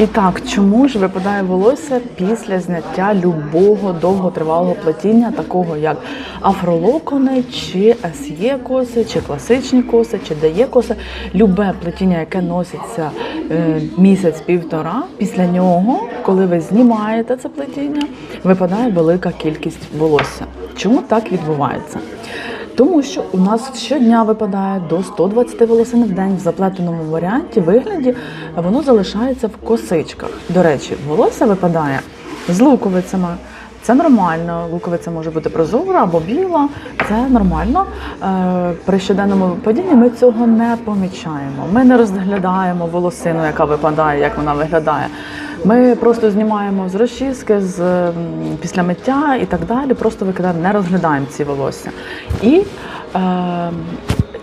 І так, чому ж випадає волосся після зняття любого довготривалого плетіння, такого як афролокони, чи СЄ коси, чи класичні коси, чи ДЕ коси, любе плетіння, яке носиться е, місяць-півтора, після нього, коли ви знімаєте це плетіння, випадає велика кількість волосся. Чому так відбувається? Тому що у нас щодня випадає до 120 волосин в день в заплетеному варіанті, вигляді воно залишається в косичках. До речі, волосся випадає з луковицями. Це нормально. Луковиця може бути прозора або біла. Це нормально. Е, При щоденному випадінні ми цього не помічаємо. Ми не розглядаємо волосину, яка випадає, як вона виглядає. Ми просто знімаємо з розчіски, з після миття і так далі. Просто викидаємо, не розглядаємо ці волосся. І е,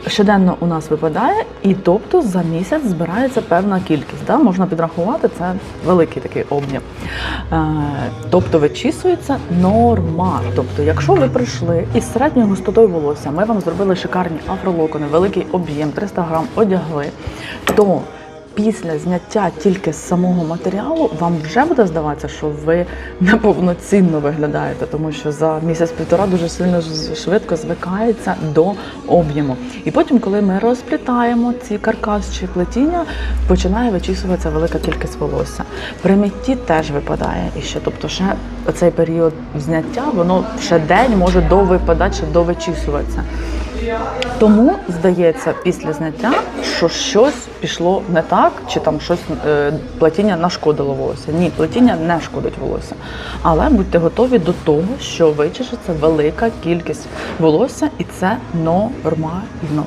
щоденно у нас випадає, і тобто за місяць збирається певна кількість. Да? Можна підрахувати, це великий такий об'єм. Е, тобто вичісується норма. Тобто, якщо ви прийшли із середньою густотою волосся, ми вам зробили шикарні афролокони, великий об'єм, 300 грам одягли, то після зняття тільки з самого матеріалу вам вже буде здаватися, що ви неповноцінно виглядаєте, тому що за місяць-півтора дуже сильно швидко звикається до об'єму. І потім, коли ми розплітаємо ці каркас чи плетіння, починає вичісуватися велика кількість волосся. При митті теж випадає і ще, тобто, ще цей період зняття, воно ще день може довипадати, ще довичісуватися. Тому здається після зняття, що щось пішло не так, чи там щось е, плетіння нашкодило волосся. Ні, плетіння не шкодить волосся. Але будьте готові до того, що вичешеться велика кількість волосся, і це нормально.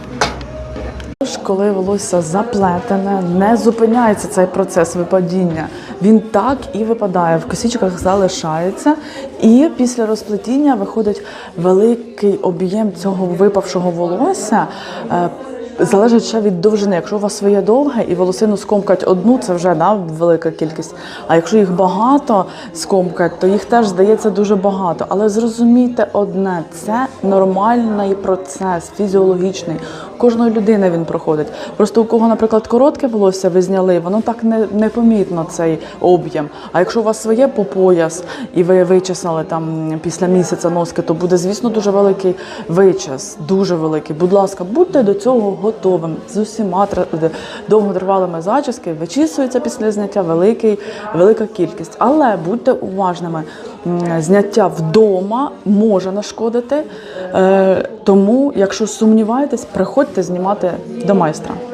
Коли волосся заплетене, не зупиняється цей процес випадіння. Він так і випадає, в косичках залишається, і після розплетіння виходить великий об'єм цього випавшого волосся. е, Залежить ще від довжини. Якщо у вас своє довге і волосину скомкать одну, це вже да, велика кількість. А якщо їх багато скомкать, то їх теж здається дуже багато. Але зрозумійте одне, це нормальний процес, фізіологічний. Кожної людини він проходить. Просто у кого, наприклад, коротке волосся ви зняли, воно так не, непомітно цей об'єм. А якщо у вас своє по пояс і ви вичесали там після місяця носки, то буде, звісно, дуже великий вичас, дуже великий. Будь ласка, будьте до цього готовим з усіма довготривалими зачіски. Вичісується після зняття великий, велика кількість. Але будьте уважними. Зняття вдома може нашкодити. Е, тому, якщо сумніваєтесь, приходьте знімати до майстра.